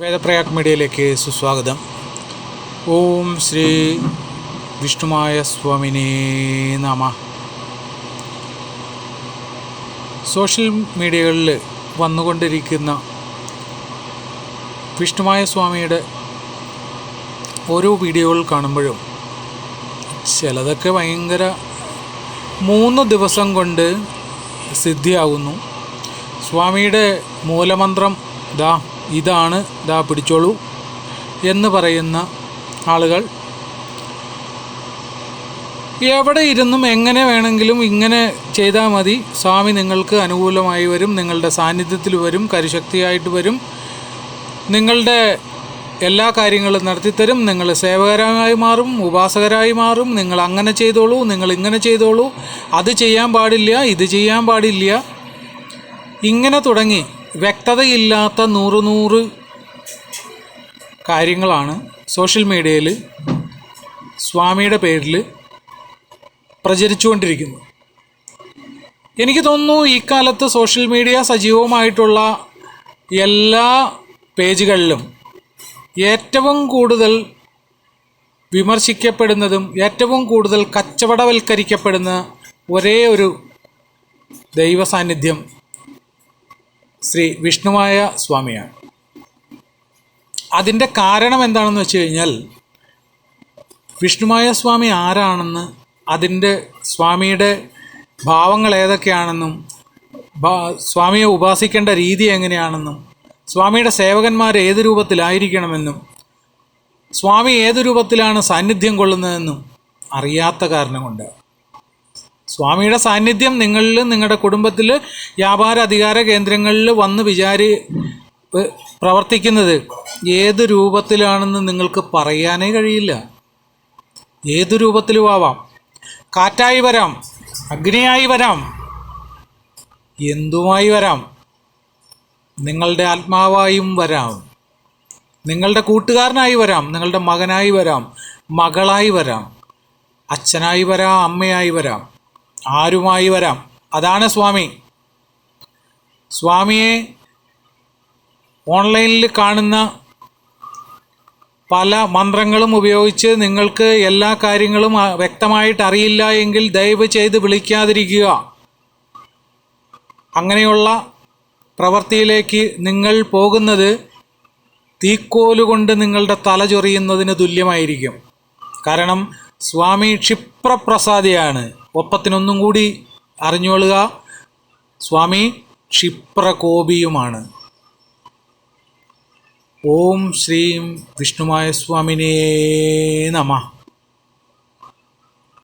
വേദപ്രയാഗ് മീഡിയയിലേക്ക് സുസ്വാഗതം. ഓം ശ്രീ വിഷ്ണുമായ സ്വാമിനെ നമ. സോഷ്യൽ മീഡിയകളിൽ വന്നുകൊണ്ടിരിക്കുന്ന വിഷ്ണുമായ സ്വാമിയുടെ ഓരോ വീഡിയോകൾ കാണുമ്പോഴും ചിലതൊക്കെ ഭയങ്കര മൂന്ന് ദിവസം കൊണ്ട് സിദ്ധിയാകുന്നു സ്വാമിയുടെ മൂലമന്ത്രം ദാ ഇതാണ് ദാ പിടിച്ചോളൂ എന്ന് പറയുന്ന ആളുകൾ. എവിടെ ഇരുന്നും എങ്ങനെ വേണമെങ്കിലും ഇങ്ങനെ ചെയ്താൽ മതി. സ്വാമി നിങ്ങൾക്ക് അനുകൂലമായി വരും നിങ്ങളുടെ സാന്നിധ്യത്തിൽ വരും കരുശക്തിയായിട്ട് വരും. നിങ്ങളുടെ എല്ലാ കാര്യങ്ങളും നടത്തിത്തരും. നിങ്ങൾ സേവകരായി മാറും ഉപാസകരായി മാറും. നിങ്ങൾ അങ്ങനെ ചെയ്തോളൂ നിങ്ങൾ ഇങ്ങനെ ചെയ്തോളൂ. അത് ചെയ്യാൻ പാടില്ല ഇത് ചെയ്യാൻ പാടില്ല. ഇങ്ങനെ തുടങ്ങി. വ്യക്തതയില്ലാത്ത നൂറ് നൂറ് കാര്യങ്ങളാണ് സോഷ്യൽ മീഡിയയിൽ സ്വാമിയുടെ പേരിൽ പ്രചരിച്ചുകൊണ്ടിരിക്കുന്നത്. എനിക്ക് തോന്നുന്നു ഈ കാലത്ത് സോഷ്യൽ മീഡിയ സജീവമായിട്ടുള്ള എല്ലാ പേജുകളിലും ഏറ്റവും കൂടുതൽ വിമർശിക്കപ്പെടുന്നതും ഏറ്റവും കൂടുതൽ കച്ചവടവൽക്കരിക്കപ്പെടുന്ന ഒരേ ഒരു ദൈവ സാന്നിധ്യം ശ്രീ വിഷ്ണുമായ സ്വാമിയാണ്. അതിന്റെ കാരണം എന്താണെന്ന് വെച്ച് കഴിഞ്ഞാൽ വിഷ്ണുമായ സ്വാമി ആരാണെന്ന് അതിന്റെ സ്വാമിയുടെ ഭാവങ്ങൾ ഏതൊക്കെയാണെന്നും സ്വാമിയെ ഉപാസിക്കേണ്ട രീതി എങ്ങനെയാണെന്നും സ്വാമിയുടെ സേവകന്മാർ ഏത് രൂപത്തിലായിരിക്കണമെന്നും സ്വാമി ഏത് രൂപത്തിലാണ് സാന്നിധ്യം കൊള്ളുന്നതെന്നും അറിയാത്ത കാരണം കൊണ്ട്. സ്വാമിയുടെ സാന്നിധ്യം നിങ്ങളിൽ നിങ്ങളുടെ കുടുംബത്തിൽ വ്യാപാര അധികാര കേന്ദ്രങ്ങളിൽ വന്ന് വിചാരി പ്രവർത്തിക്കുന്നത് ഏത് രൂപത്തിലാണെന്ന് നിങ്ങൾക്ക് പറയാനേ കഴിയില്ല. ഏത് രൂപത്തിലും ആവാം. കാറ്റായി വരാം അഗ്നിയായി വരാം എന്തുമായി വരാം? നിങ്ങളുടെ ആത്മാവായും വരാം. നിങ്ങളുടെ കൂട്ടുകാരനായി വരാം നിങ്ങളുടെ മകനായി വരാം മകളായി വരാം അച്ഛനായി വരാം അമ്മയായി വരാം. ആരുമായി വരാം? അതാണ് സ്വാമി. സ്വാമിയെ ഓൺലൈനിൽ കാണുന്ന പല മന്ത്രങ്ങളും ഉപയോഗിച്ച് നിങ്ങൾക്ക് എല്ലാ കാര്യങ്ങളും വ്യക്തമായിട്ട് അറിയില്ല എങ്കിൽ ദയവ് ചെയ്ത് വിളിക്കാതിരിക്കുക. അങ്ങനെയുള്ള പ്രവൃത്തിയിലേക്ക് നിങ്ങൾ പോകുന്നത് തീക്കോലുകൊണ്ട് നിങ്ങളുടെ തല ചൊറിയുന്നതിന് തുല്യമായിരിക്കും. കാരണം സ്വാമി ക്ഷിപ്രപ്രസാദിയാണ്. ഒപ്പത്തിനൊന്നും കൂടി അറിഞ്ഞുകൊള്ളുക. സ്വാമി ക്ഷിപ്രകോപിയുമാണ്. ഓം ശ്രീം വിഷ്ണുമായ സ്വാമിനേ നമ.